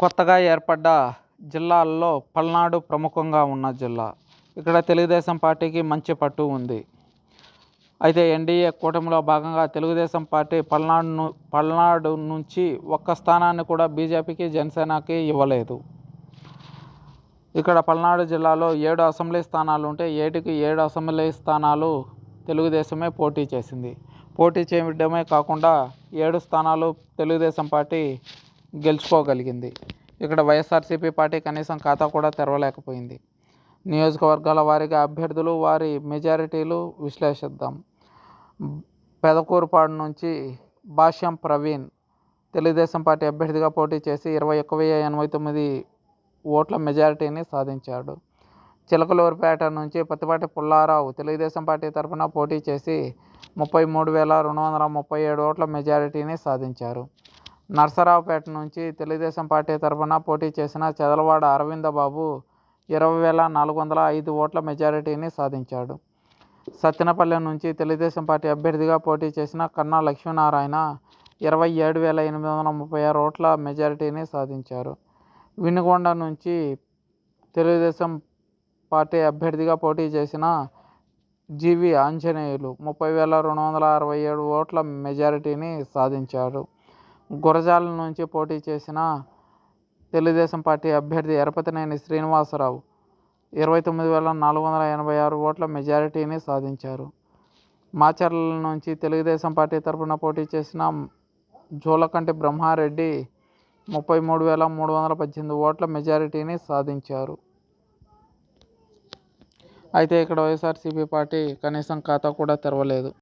కొత్తగా ఏర్పడ్డ జిల్లాల్లో పల్నాడు ప్రముఖంగా ఉన్న జిల్లా. ఇక్కడ తెలుగుదేశం పార్టీకి మంచి పట్టు ఉంది. అయితే ఎన్డీఏ కూటమిలో భాగంగా తెలుగుదేశం పార్టీ పల్నాడును పల్నాడు నుంచి ఒక్క స్థానాన్ని కూడా బీజేపీకి జనసేనకి ఇవ్వలేదు. ఇక్కడ పల్నాడు జిల్లాలో ఏడు అసెంబ్లీ స్థానాలు ఉంటే ఏటికి ఏడు అసెంబ్లీ స్థానాలు తెలుగుదేశమే పోటీ చేసింది. పోటీ చేయడమే కాకుండా ఏడు స్థానాలు తెలుగుదేశం పార్టీ గెలుచుకోగలిగింది. ఇక్కడ వైఎస్ఆర్సీపీ పార్టీ కనీసం ఖాతా కూడా తెరవలేకపోయింది. నియోజకవర్గాల వారీగా అభ్యర్థులు వారి మెజారిటీలు విశ్లేషిద్దాం. పెదకూరుపాడు నుంచి భాష్యం ప్రవీణ్ తెలుగుదేశం పార్టీ అభ్యర్థిగా పోటీ చేసి ఇరవై ఒక్క వెయ్యి ఎనభై తొమ్మిది ఓట్ల మెజారిటీని సాధించాడు. చిలకలూరిపేట నుంచి పత్తిపాటి పుల్లారావు తెలుగుదేశం పార్టీ తరఫున పోటీ చేసి ముప్పై మూడు వేల రెండు వందల ముప్పై ఏడు ఓట్ల మెజారిటీని సాధించారు. నర్సరావుపేట నుంచి తెలుగుదేశం పార్టీ తరఫున పోటీ చేసిన చెదలవాడ అరవిందబాబు ఇరవై వేల నాలుగు వందల ఐదు ఓట్ల మెజారిటీని సాధించాడు. సత్తెనపల్లె నుంచి తెలుగుదేశం పార్టీ అభ్యర్థిగా పోటీ చేసిన కన్నా లక్ష్మీనారాయణ ఇరవై ఏడు వేల ఎనిమిది వందల ముప్పై ఆరు ఓట్ల మెజారిటీని సాధించారు. వినుగొండ నుంచి తెలుగుదేశం పార్టీ అభ్యర్థిగా పోటీ చేసిన జీవి ఆంజనేయులు ముప్పై వేల రెండు వందల అరవై ఏడు ఓట్ల మెజారిటీని సాధించారు గురజాల నుంచి పోటీ చేసిన తెలుగుదేశం పార్టీ అభ్యర్థి ఎరపతినేని శ్రీనివాసరావు ఇరవై తొమ్మిది వేల నాలుగు వందల ఎనభై ఆరు ఓట్ల మెజారిటీని సాధించారు. మాచర్ల నుంచి తెలుగుదేశం పార్టీ తరఫున పోటీ చేసిన జోలకంటి బ్రహ్మారెడ్డి ముప్పై మూడు వేల మూడు వందల పద్దెనిమిది ఓట్ల మెజారిటీని సాధించారు. అయితే ఇక్కడ వైఎస్ఆర్సీపీ పార్టీ కనీసం ఖాతా కూడా తెరవలేదు.